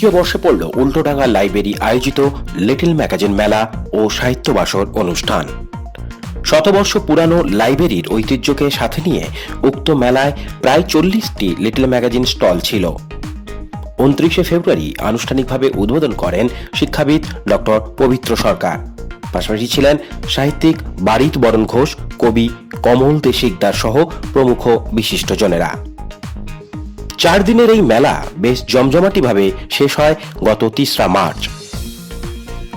দ্বিতীয় বর্ষে পড়ল উল্টোডাঙ্গা লাইব্রেরি আয়োজিত লিটল ম্যাগাজিন মেলা ও সাহিত্য বাসর অনুষ্ঠান। শতবর্ষ পুরানো লাইব্রেরির ঐতিহ্যকে সাথে নিয়ে উক্ত মেলায় প্রায় চল্লিশটি লিটল ম্যাগাজিন স্টল ছিল। উনত্রিশে ফেব্রুয়ারি আনুষ্ঠানিকভাবে উদ্বোধন করেন শিক্ষাবিদ ডক্টর পবিত্র সরকার। পাশাপাশি ছিলেন সাহিত্যিক বারিত বরণ ঘোষ, কবি কমল দেশিকদার সহ প্রমুখ বিশিষ্টজনেরা। চার দিনের এই মেলা বেশ জমজমাটিভাবে শেষ হয় গত তিসরা মার্চ।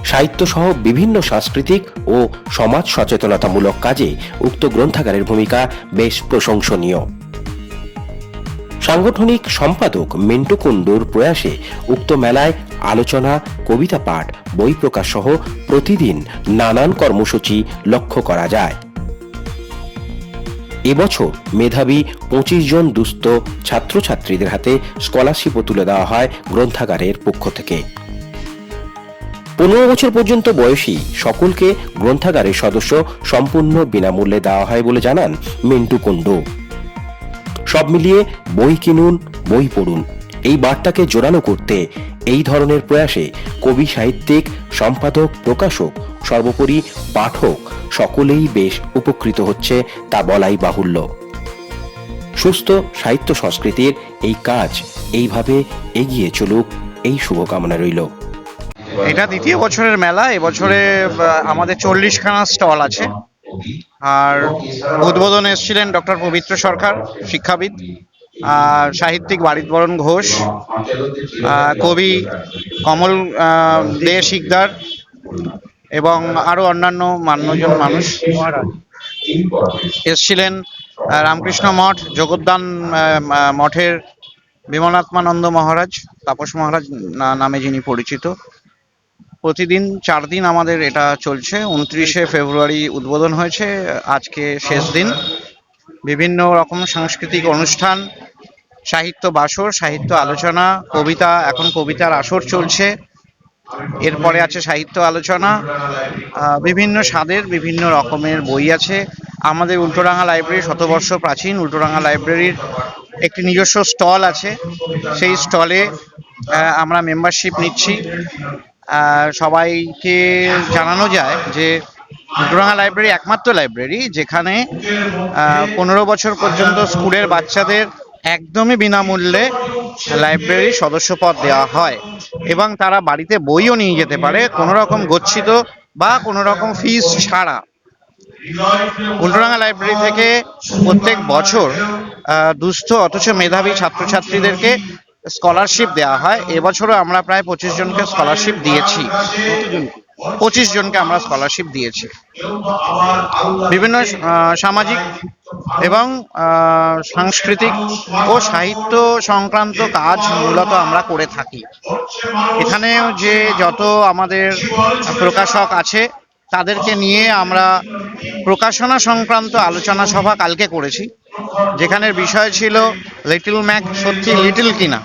সাহিত্য সহ বিভিন্ন সাংস্কৃতিক ও সমাজ সচেতনতামূলক কাজে উক্ত গ্রন্থাগারের ভূমিকা বেশ প্রশংসনীয়। সাংগঠনিক সম্পাদক মিন্টু কুণ্ডুর প্রয়াসে উক্ত মেলায় আলোচনা কবিতা পাঠ বই প্রকাশ সহ প্রতিদিন নানান কর্মসূচি লক্ষ্য করা যায়। এবছর মেধাবী পঁচিশ জন দুস্থ ছাত্রছাত্রীদের হাতে স্কলারশিপও তুলে দেওয়া হয় গ্রন্থাগারের পক্ষ থেকে। পনেরো বছর পর্যন্ত বয়সী সকলকে গ্রন্থাগারের সদস্য সম্পূর্ণ বিনামূল্যে দেওয়া হয় বলে জানান মিন্টু কুণ্ডু। সব মিলিয়ে বই কিনুন, বই পড়ুন, এই বার্তাকে জোরালো করতে এই ধরনের প্রয়াসে কবি, সাহিত্যিক, সম্পাদক, প্রকাশক সর্বোপরি পাঠক সকলেই বেশ উপকৃত হচ্ছে তা বলাই বাহুল্য। সুস্থ সাহিত্য সংস্কৃতির এই কাজ এইভাবে এগিয়ে চলুক, এই শুভকামনা রইল। এটা দ্বিতীয় বছরের মেলা, এবছরে আমাদের চল্লিশখানা স্টল আছে। আর উদ্বোধন এসেছিলেন ডক্টর পবিত্র সরকার, শিক্ষাবিদ, আর সাহিত্যিক বারিতবরণ ঘোষ কবি কমল দে শিকদার এবং আরও অন্যান্য মান্যজন মানুষ এসছিলেন রামকৃষ্ণ মঠ জগদ্দান মঠের বিমলাত্মানন্দ মহারাজ, তাপস মহারাজ নামে যিনি পরিচিত। প্রতিদিন চার দিন আমাদের এটা চলছে। উনত্রিশে ফেব্রুয়ারি উদ্বোধন হয়েছে, আজকে শেষ দিন। বিভিন্ন রকম সাংস্কৃতিক অনুষ্ঠান, সাহিত্য বাসর, সাহিত্য আলোচনা, কবিতা, এখন কবিতার আসর চলছে। এরপরে আছে সাহিত্য আলোচনা বিভিন্ন স্বাদের বিভিন্ন রকমের বই আছে। আমাদের উল্টোডাঙ্গা লাইব্রেরি শতবর্ষ প্রাচীন। উল্টোডাঙ্গা লাইব্রেরির একটি নিজস্ব স্টল আছে। সেই স্টলে আমরা মেম্বারশিপ নিচ্ছি। সবাইকে জানানো যায় যে উল্টোডাঙ্গা লাইব্রেরি একমাত্র লাইব্রেরি যেখানে পনেরো বছর পর্যন্ত স্কুলের বাচ্চাদের একদমই বিনামূল্যে লাইব্রেরি সদস্যপদ দেওয়া হয় এবং তারা বাড়িতে বইও নিয়ে যেতে পারে কোনো রকম গচ্ছিত বা কোনো রকম ফিস ছাড়া। উল্টোডাঙ্গা লাইব্রেরি থেকে প্রত্যেক বছর দুস্থ অথচ মেধাবী ছাত্রছাত্রীদেরকে স্কলারশিপ দেওয়া হয়। এবছরও আমরা প্রায় পঁচিশ জনকে স্কলারশিপ দিয়েছি। পঁচিশ জনকে আমরা স্কলারশিপ দিয়েছি। বিভিন্ন সামাজিক এবং সাংস্কৃতিক ও সাহিত্য সংক্রান্ত কাজ মূলত আমরা করে থাকি। এখানেও যে যত আমাদের প্রকাশক আছে, তাদেরকে নিয়ে আমরা প্রকাশনা সংক্রান্ত আলোচনা সভা কালকে করেছি। যেখানের বিষয় ছিল, লিটল ম্যাক সত্যি লিটল কিনা?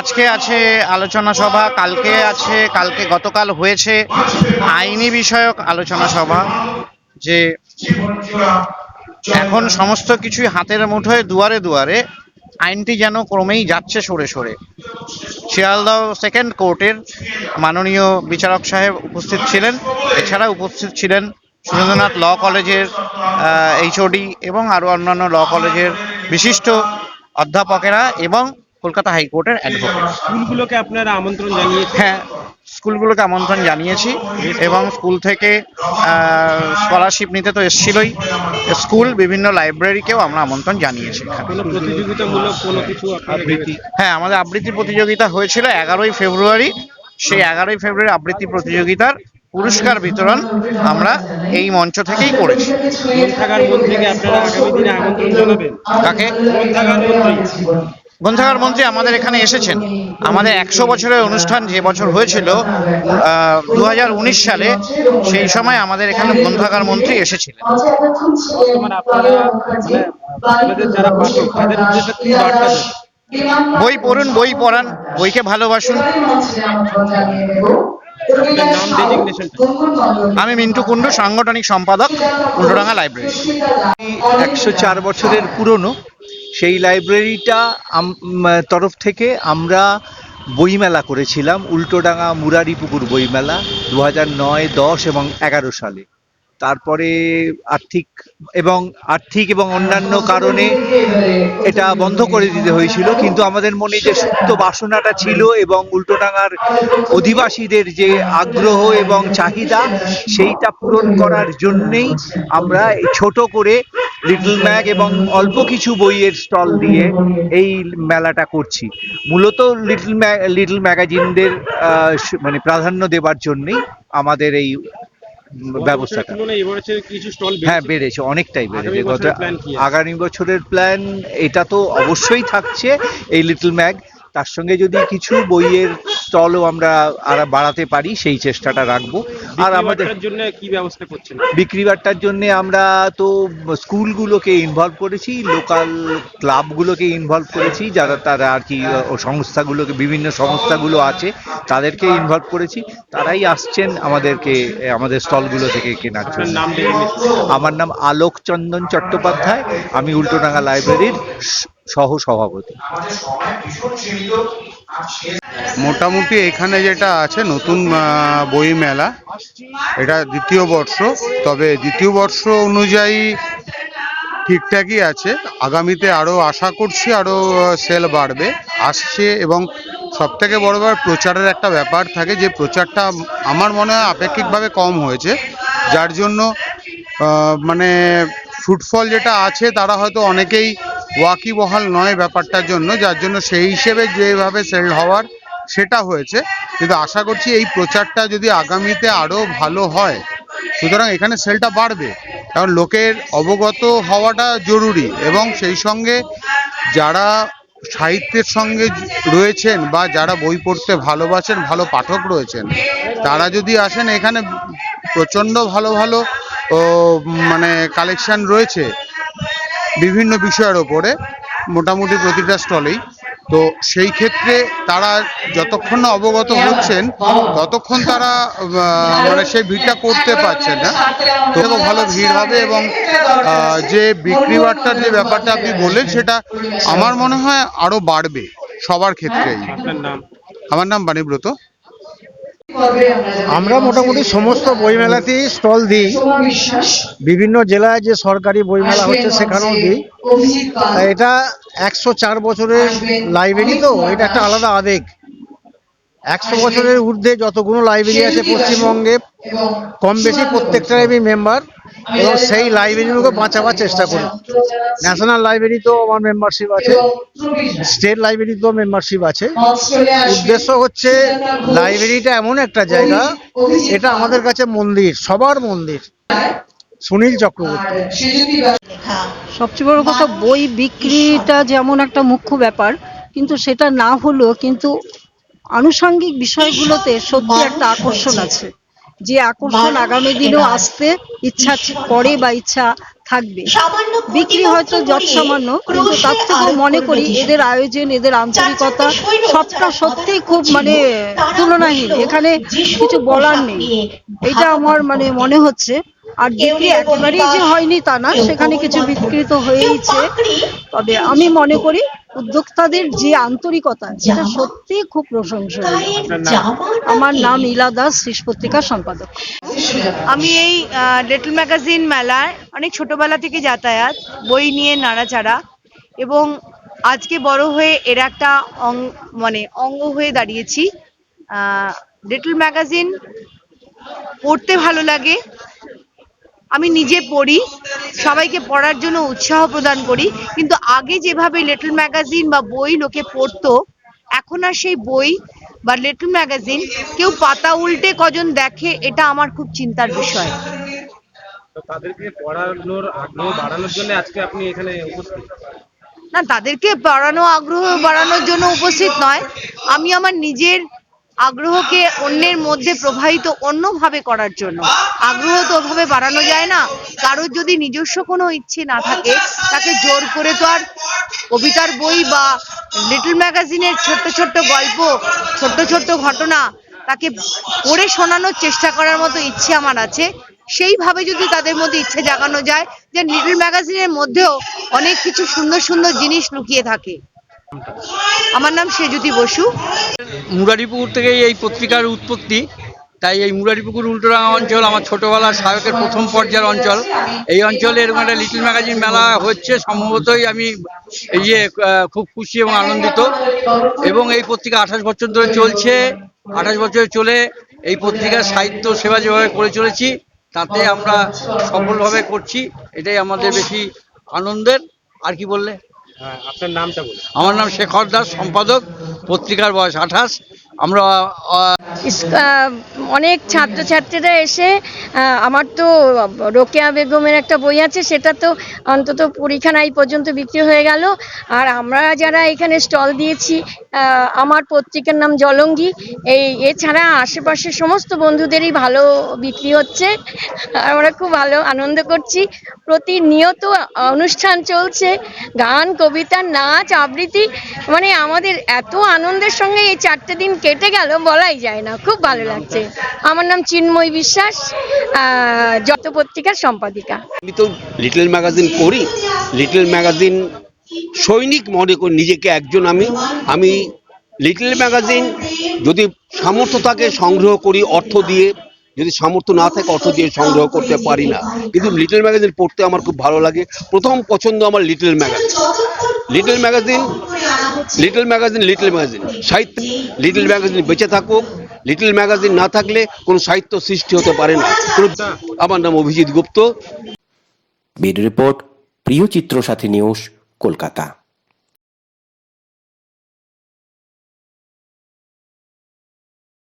আজকে আছে আলোচনা সভা, কালকে আছে, কালকে গতকাল হয়েছে আইনি বিষয়ক আলোচনা সভা, যে এখন সমস্ত কিছুই হাতের মুঠোয় দুয়ারে দুয়ারে আইনটি যেন ক্রমেই যাচ্ছে সরে সরে। শিয়ালদহ সেকেন্ড কোর্টের মাননীয় বিচারক সাহেব উপস্থিত ছিলেন, এছাড়া উপস্থিত ছিলেন সুরেন্দ্রনাথ ল কলেজের এইচওডি এবং আরও অন্যান্য ল কলেজের বিশিষ্ট অধ্যাপকেরা এবং কলকাতা হাইকোর্টের অ্যাডভোকেট স্কুলগুলোকে আপনারা আমন্ত্রণ জানিয়েছেন? হ্যাঁ স্কুলগুলোকে আমন্ত্রণ জানিয়েছি এবং স্কুল থেকে স্কলারশিপ নিতে তো এসছিলই। স্কুল বিভিন্ন লাইব্রেরিকেও আমরা আমন্ত্রণ জানিয়েছি কোনো কিছু আপনারা হ্যাঁ আমাদের আবৃত্তি প্রতিযোগিতা হয়েছিল এগারোই ফেব্রুয়ারি। সেই এগারোই ফেব্রুয়ারি আবৃত্তি প্রতিযোগিতার পুরস্কার বিতরণ আমরা এই মঞ্চ থেকেই করেছি। কাকে? গ্রন্থাগার মন্ত্রী। আমাদের এখানে এসেছেন। আমাদের একশো বছরের অনুষ্ঠান যে বছর হয়েছিল দু হাজার উনিশ সালে সেই সময় আমাদের এখানে গ্রন্থাগার মন্ত্রী এসেছিলেন। মানে? বই পড়ুন বই পড়ান বইকে ভালোবাসুন। আমি মিন্টু কুণ্ডু সাংগঠনিক সম্পাদক উল্টোডাঙ্গা লাইব্রেরি একশো চার বছরের পুরনো সেই লাইব্রেরিটা তরফ থেকে আমরা বইমেলা করেছিলাম উল্টোডাঙা মুরারিপুকুর বইমেলা দু হাজার নয় দশ এবং এগারো সালে। তারপরে আর্থিক এবং আর্থিক এবং অন্যান্য কারণে এটা বন্ধ করে দিতে হয়েছিল। কিন্তু আমাদের মনে যে সুপ্ত বাসনাটা ছিল এবং উল্টোডাঙার অধিবাসীদের যে আগ্রহ এবং চাহিদা, সেইটা পূরণ করার জন্যেই আমরা ছোট করে লিটল ম্যাগ এবং অল্প কিছু বইয়ের স্টল দিয়ে এই মেলাটা করছি। মূলত লিটল লিটল ম্যাগাজিনদের মানে প্রাধান্য দেবার জন্যেই আমাদের এই ব্যবস্থাটা। স্টল হ্যাঁ বেড়েছে অনেকটাই বেড়েছে। গত? আগামী বছরের প্ল্যান এটা তো অবশ্যই থাকছে এই লিটল ম্যাগ তার সঙ্গে যদি কিছু বইয়ের স্টলও আমরা আর বাড়াতে পারি সেই চেষ্টাটা রাখব। আর আমাদের জন্য কি ব্যবস্থা করছেন? বিক্রি বাট্টার জন্য আমরা তো স্কুলগুলোকে ইনভলভ করেছি লোকাল ক্লাবগুলোকে ইনভলভ করেছি যারা তারা আর কি সংস্থাগুলোকে বিভিন্ন সংস্থাগুলো আছে তাদেরকে ইনভলভ করেছি। তারাই আসছেন আমাদেরকে আমাদের স্টলগুলো থেকে কেনার জন্য। আমার নাম আলোক চন্দন চট্টোপাধ্যায় আমি উল্টোডাঙ্গা লাইব্রেরির সহ সভাপতি মোটামুটি এখানে যেটা আছে, নতুন বই মেলা এটা দ্বিতীয় বর্ষ, তবে দ্বিতীয় বর্ষ অনুযায়ী ঠিকঠাকই আছে। আগামীতে আরও আশা করছি আরও সেল বাড়বে, আসছে এবং সব থেকে বড় প্রচারের একটা ব্যাপার থাকে যে প্রচারটা আমার মনে হয় আপেক্ষিকভাবে কম হয়েছে। যার জন্য মানে ফুটফল যেটা আছে, তারা হয়তো অনেকেই ওয়াকিবহাল নয় ব্যাপারটার জন্য, যার জন্য সেই হিসেবে যেভাবে সেল হওয়ার সেটা হয়েছে। কিন্তু আশা করছি এই প্রচারটা যদি আগামীতে আরও ভালো হয়, সুতরাং এখানে সেলটা বাড়বে। কারণ লোকের অবগত হওয়াটা জরুরি এবং সেই সঙ্গে যারা সাহিত্যের সঙ্গে রয়েছেন বা যারা বই পড়তে ভালোবাসেন, ভালো পাঠক রয়েছেন, তারা যদি আসেন, এখানে প্রচণ্ড ভালো ভালো মানে কালেকশন রয়েছে। বিভিন্ন বিষয়ের ওপরে মোটামুটি প্রতিটা স্টলেই। তো সেই ক্ষেত্রে তারা যতক্ষণ না অবগত হচ্ছেন ততক্ষণ তারা মানে সেই ভিড়টা করতে পারছেন না। তো ভালো ভিড় হবে এবং যে বিক্রি বাট্টার যে ব্যাপারটা আপনি বললেন সেটা আমার মনে হয় আরও বাড়বে সবার ক্ষেত্রেই। নাম? আমার নাম বাণীব্রত আমরা মোটামুটি সমস্ত বইমেলাতেই স্টল দিই। বিভিন্ন জেলায় যে সরকারি বইমেলা হচ্ছে সেখানেও দিই। এটা একশো চার বছরের লাইব্রেরি তো এটা একটা আলাদা আবেগ। একশো বছরের ঊর্ধ্বে যতগুলো লাইব্রেরি আছে পশ্চিমবঙ্গে কম বেশি প্রত্যেকটার আমি মেম্বার। এবং সেই লাইব্রেরিগুলোকে বাঁচাবার চেষ্টা করি ন্যাশনাল লাইব্রেরিতেও আমার মেম্বারশিপ আছে। স্টেট লাইব্রেরিতেও মেম্বারশিপ আছে। উদ্দেশ্য হচ্ছে লাইব্রেরিটা এমন একটা জায়গা এটা আমাদের কাছে মন্দির সবার মন্দির। সুনীল চক্রবর্তী। সবচেয়ে বড় কথা বই বিক্রিটা যেমন একটা মুখ্য ব্যাপার কিন্তু সেটা না হলেও কিন্তু আনুষঙ্গিক বিষয়গুলোতে সত্যি একটা আকর্ষণ আছে। যে আকর্ষণ আগামী দিনেও আসতে ইচ্ছা করে বা ইচ্ছা থাকবে। বিক্রি হয়তো যত সামান্য কিন্তু তার থেকেও মনে করি এদের আয়োজন এদের আন্তরিকতা সবটা সত্যিই খুব মানে তুলনাহীন। এখানে কিছু বলার নেই। এটা আমার মানে মনে হচ্ছে আর বিক্রি একেবারেই যে হয়নি তা না সেখানে কিছু বিক্রি তো হয়েইছে তবে আমি মনে করি উদ্যোক্তাদের যে আন্তরিকতা সেটা সত্যি খুব প্রশংসনীয়। আমার নাম ইলা দাস শীষ পত্রিকার সম্পাদক। আমি এই লিটল ম্যাগাজিন মেলায় অনেক ছোটবেলা থেকে যাতায়াত বই নিয়ে নাড়াচাড়া এবং আজকে বড় হয়ে এর একটা অং- মানে অঙ্গ হয়ে দাঁড়িয়েছি। লিটল ম্যাগাজিন পড়তে ভালো লাগে আমি নিজে পড়ি সবাইকে পড়ার জন্য উৎসাহ প্রদান করি কিন্তু আগে যেভাবে লিটল ম্যাগাজিন বা বই লোকে পড়তো এখন আর সেই বই বা লিটল ম্যাগাজিন কেউ পাতা উল্টে কজন দেখে এটা আমার খুব চিন্তার বিষয়। তাদেরকে পড়ানোর আগ্রহ বাড়ানোর জন্য আজকে আপনি এখানে উপস্থিত? না তাদেরকে পড়ানো আগ্রহ বাড়ানোর জন্য উপস্থিত নয়। আমি আমার নিজের আগ্রহকে অন্যের মধ্যে প্রবাহিত অন্যভাবে করার জন্য। আগ্রহ তো ওভাবে বাড়ানো যায় না। কারোর যদি নিজস্ব কোনো ইচ্ছে না থাকে, তাকে জোর করে তো আর কবিতার বই বা লিটল ম্যাগাজিনের ছোট্ট ছোট্ট গল্প, ছোট্ট ছোট্ট ঘটনা তাকে পড়ে শোনানোর চেষ্টা করার মতো ইচ্ছে আমার আছে। সেইভাবে যদি তাদের মধ্যে ইচ্ছে জাগানো যায়, যে লিটল ম্যাগাজিনের মধ্যেও অনেক কিছু সুন্দর সুন্দর জিনিস লুকিয়ে থাকে। আমার নাম সেজুতি বসু। মুরারিপুকুর থেকেই এই পত্রিকার উৎপত্তি। তাই এই মুরারিপুকুর উল্টোডাঙ্গা অঞ্চল আমার ছোটবেলার সায়কের প্রথম পর্যায়ের অঞ্চল। এই অঞ্চলে এরকম একটা লিটল ম্যাগাজিন মেলা হচ্ছে। সম্ভবতই আমি ইয়ে খুব খুশি এবং আনন্দিত। এবং এই পত্রিকা আঠাশ বছর ধরে চলছে। আঠাশ বছর চলে এই পত্রিকার সাহিত্য সেবা যেভাবে করে চলেছি, তাতে আমরা সফলভাবে করছি। এটাই আমাদের বেশি আনন্দের। আর কি বললে? আপনার নামটা বলুন। আমার নাম শেখর দাস সম্পাদক পত্রিকার বয়স আঠাশ। আমরা অনেক ছাত্রছাত্রীরা এসে আমার তো রোকেয়া বেগমের একটা বই আছে, সেটা তো অন্তত পরীক্ষা এই পর্যন্ত বিক্রি হয়ে গেল। আর আমরা যারা এখানে স্টল দিয়েছি আমার পত্রিকার নাম জলঙ্গি। এই, এছাড়া আশেপাশের সমস্ত বন্ধুদেরই ভালো বিক্রি হচ্ছে। আমরা খুব ভালো আনন্দ করছি। প্রতিনিয়ত অনুষ্ঠান চলছে, গান, কবিতা, নাচ, আবৃত্তি। মানে আমাদের এত আনন্দের সঙ্গে এই চারটে দিন কেটে গেল বলাই যায় না। খুব ভালো লাগছে। আমার নাম চিন্ময় বিশ্বাস যত পত্রিকার সম্পাদিকা। আমি তো লিটল ম্যাগাজিন করি লিটল ম্যাগাজিন সৈনিক মনে করি নিজেকে একজন আমি। আমি লিটল ম্যাগাজিন যদি সামর্থ্য থাকে সংগ্রহ করি অর্থ দিয়ে। যদি সামর্থ্য না থাকে অর্থ দিয়ে সংগ্রহ করতে পারি না। কিন্তু লিটল ম্যাগাজিন পড়তে আমার খুব ভালো লাগে। প্রথম পছন্দ আমার little magazine. Little magazine little magazine little magazine সাহিত্য লিটল ম্যাগাজিন বেঁচে থাকুক লিটল ম্যাগাজিন না থাকলে কোনো সাহিত্য সৃষ্টি হতে পারে না। আমার নাম অভিজিৎ গুপ্ত। বিড রিপোর্ট, প্রিয় চিত্র সাথী নিউজ, কলকাতা।